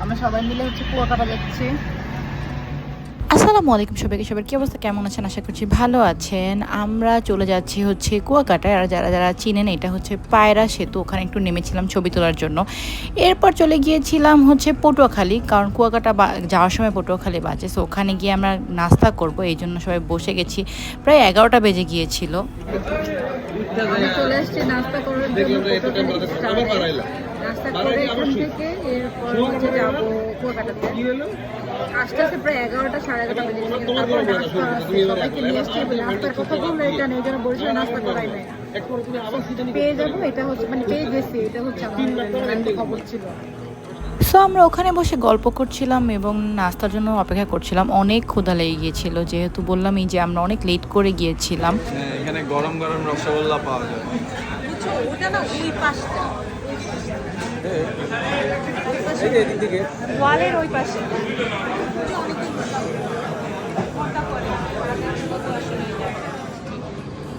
আমরা সবাই মিলে হচ্ছে কুয়াকাটা দেখছি আসসালামু আলাইকুম সবাইকে, সবার কি অবস্থা? কেমন আছেন? আশা করছি ভালো আছেন। আমরা চলে যাচ্ছি হচ্ছে কুয়াকাটায়। আর যারা যারা চিনেন, এটা হচ্ছে পায়রা সেতু। ওখানে একটু নেমেছিলাম ছবি তোলার জন্য। এরপর চলে গিয়েছিলাম হচ্ছে পটুয়াখালী, কারণ কুয়াকাটা যাওয়ার সময় পটুয়াখালী বাজে। সো ওখানে গিয়ে আমরা নাস্তা করব। এই জন্য সবাই বসে গেছি। প্রায় এগারোটা বেজে গিয়েছিল। নাস্তা করার জন্য করে এরপর যাব কুয়াকাটাতে আস্তে আস্তে প্রায় এগারোটা সাড়ে এগারোটা বেজে গেছে তারপর নাস্তা আছে সবাইকে নিয়ে এসছি নাস্তার কথা বলল এটা নেই যেন বলছিল নাস্তা করাই নাই। পেয়ে যাব এটা হচ্ছে মানে পেয়ে গেছি এটা হচ্ছে আমার খবর ছিল। সো আমরা ওখানে বসে গল্প করছিলাম এবং নাস্তার জন্য অপেক্ষা করছিলাম। অনেক ক্ষুধা লেগে গিয়েছিল যেহেতু বললামই যে আমরা অনেক লেট করে গিয়েছিলাম। হ্যাঁ, এখানে গরম গরম রসগোল্লা পাওয়া যায়। ওটা না ওই পাশটা। এই ওয়ালের ওই পাশে।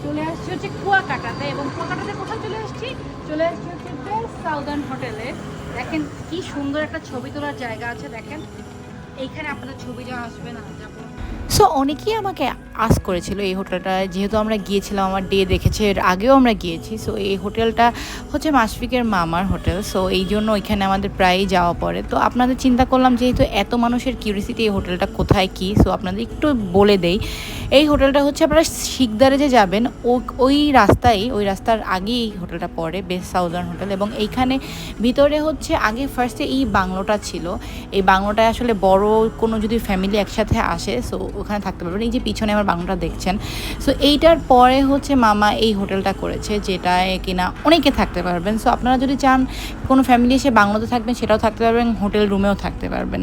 চলে আসছি হচ্ছে কুয়াকাটাতে এবং কুয়াকাটাতে কোথায় চলে আসছি? চলে আসছি হচ্ছে সাউদার্ন হোটেলে দেখেন কি সুন্দর একটা ছবি তোলার জায়গা আছে দেখেন। এইখানে আপনাদের ছবি যা আসবে না সো অনেকেই আমাকে আস করেছিল এই হোটেলটা যেহেতু আমরা গিয়েছিলাম, আমার ডে দেখেছে, এর আগেও আমরা গিয়েছি। সো এই হোটেলটা হচ্ছে মাসফিকের মামার হোটেল সো এই জন্য ওইখানে আমাদের প্রায়ই যাওয়া পড়ে। তো আপনাদের চিন্তা করলাম, যেহেতু এত মানুষের কিউরিসিটি এই হোটেলটা কোথায় কি? সো আপনাদের একটু বলে দেই। এই হোটেলটা হচ্ছে আপনারা শিকদারে যে যাবেন ওই রাস্তায়, ওই রাস্তার আগেই এই হোটেলটা পড়ে বেস্ট সাউদার্ন হোটেল এবং এইখানে ভিতরে হচ্ছে আগে ফার্স্টে এই বাংলোটা ছিল। এই বাংলোটায় আসলে বড় কোনো যদি ফ্যামিলি একসাথে আসে সো ওখানে থাকতে পারবেন। এই যে পিছনে আমার বাংলোটা দেখছেন। সো এইটার পরে হচ্ছে মামা এই হোটেলটা করেছে যেটায় কিনা অনেকে থাকতে পারবেন। সো আপনারা যদি চান কোনো ফ্যামিলি এসে বাংলাতে থাকবেন, সেটাও থাকতে পারবেন, হোটেল রুমেও থাকতে পারবেন।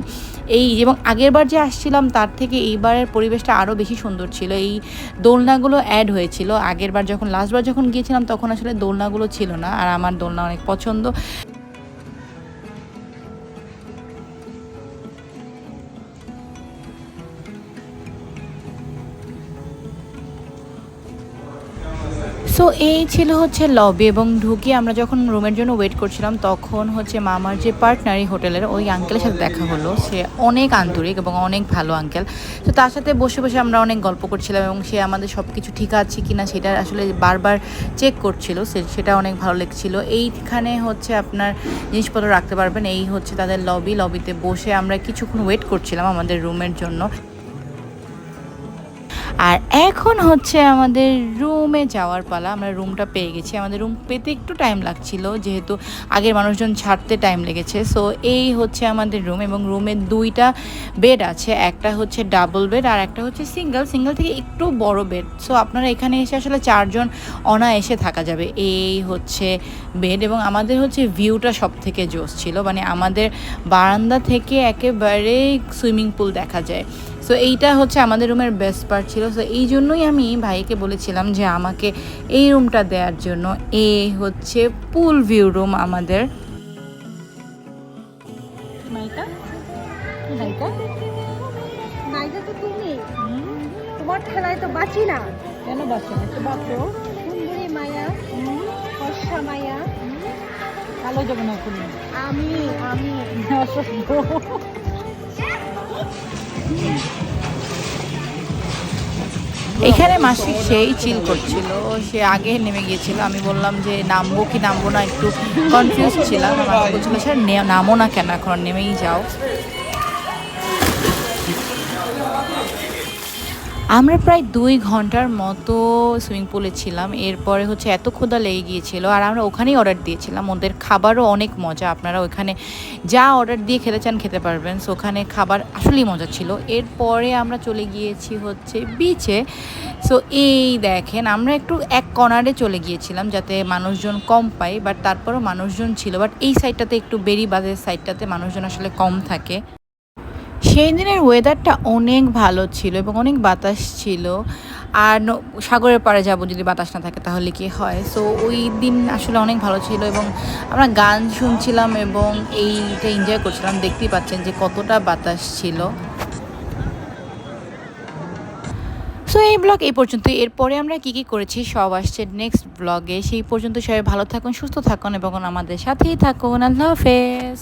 এই এবং আগেরবার যে আসছিলাম, তার থেকে এইবারের পরিবেশটা আরও বেশি সুন্দর ছিল। এই দোলনাগুলো অ্যাড হয়েছিল। আগেরবার যখন লাস্টবার যখন গিয়েছিলাম, তখন আসলে দোলনাগুলো ছিল না। আর আমার দোলনা অনেক পছন্দ। সো এই ছিল হচ্ছে লবি এবং ঢুকে আমরা যখন রুমের জন্য ওয়েট করছিলাম, তখন হচ্ছে মামার যে পার্টনারি হোটেলের, ওই আঙ্কেলের সাথে দেখা হলো। সে অনেক আন্তরিক এবং অনেক ভালো আঙ্কেল তো তার সাথে বসে বসে আমরা অনেক গল্প করছিলাম এবং সে আমাদের সব কিছু ঠিক আছে কি না সেটা আসলে বারবার চেক করছিল। সেটা অনেক ভালো লেগেছিল। এইখানে হচ্ছে আপনার জিনিসপত্র রাখতে পারবেন। এই হচ্ছে তাদের লবি লবিতে বসে আমরা কিছুক্ষণ ওয়েট করছিলাম আমাদের রুমের জন্য। আর এখন হচ্ছে আমাদের রুমে যাওয়ার পালা। আমরা রুমটা পেয়ে গেছি। আমাদের রুম পেতে একটু টাইম লাগছিল, যেহেতু আগের মানুষজন ছাড়তে টাইম লেগেছে। সো এই হচ্ছে আমাদের রুম এবং রুমে দুইটা বেড আছে। একটা হচ্ছে ডাবল বেড আর একটা হচ্ছে সিঙ্গেল সিঙ্গেল থেকে একটু বড় বেড সো আপনারা এখানে এসে আসলে চারজন অনায়াসে থাকা যাবে। এই হচ্ছে বেড এবং আমাদের হচ্ছে ভিউটা সব থেকে জোস ছিল। মানে আমাদের বারান্দা থেকে একেবারে সুইমিং পুল দেখা যায়। সো এইটা হচ্ছে আমাদের রুমের বেস্ট পার্ট ছিল। সো এই জন্যই আমি ভাইকে বলেছিলাম যে আমাকে এই রুমটা দেওয়ার জন্য। এ হচ্ছে পুল ভিউ রুম আমাদের। নায়িকা নায়িকা নায়িকা তো তুমি। তোমার খেলায় তো বাঁচি না। কেন বাঁচো না? একটু বাঁচো। সুন্দরী মায়া ফর্সা মায়া। কালো যমুনা তুমি আমি আমি। অসভ্য। এখানে মাসি সেই চিল করছিল। সে আগে নেমে গিয়েছিল। আমি বললাম যে, নামবো কি নামবো না? একটু কনফিউজ ছিলাম। আমার বলছিল, স্যার নামো না কেন? এখন নেমেই যাও। আমরা প্রায় দুই ঘণ্টার মতো সুইমিং পুলে ছিলাম। এরপরে হচ্ছে এত ক্ষুধা লেগে গিয়েছিল আর আমরা ওখানেই অর্ডার দিয়েছিলাম। ওদের খাবারও অনেক মজা। আপনারা ওখানে যা অর্ডার দিয়ে খেতে চান খেতে পারবেন। সো ওখানে খাবার আসলেই মজা ছিল। এরপরে আমরা চলে গিয়েছি হচ্ছে বিচে সো এই দেখেন, আমরা একটু এক কর্নারে চলে গিয়েছিলাম যাতে মানুষজন কম পাই বাট তারপরও মানুষজন ছিল। বাট এই সাইডটাতে একটু বেরি বাজার সাইডটাতে মানুষজন আসলে কম থাকে। সেই দিনের ওয়েদারটা অনেক ভালো ছিল এবং অনেক বাতাস ছিল। আর সাগরের পাড়ে যাব যদি বাতাস না থাকে তাহলে কি হয়? সো ওই দিন আসলে অনেক ভালো ছিল এবং আমরা গান শুনছিলাম এবং এইটা এনজয় করছিলাম। দেখতেই পাচ্ছেন যে কতটা বাতাস ছিল। সো এই ব্লগ এই পর্যন্ত এরপরে আমরা কি কি করেছি সব আসছে নেক্সট ব্লগে সেই পর্যন্ত সবাই ভালো থাকুন, সুস্থ থাকুন এবং আমাদের সাথেই থাকুন। আল্লাহ হাফেজ।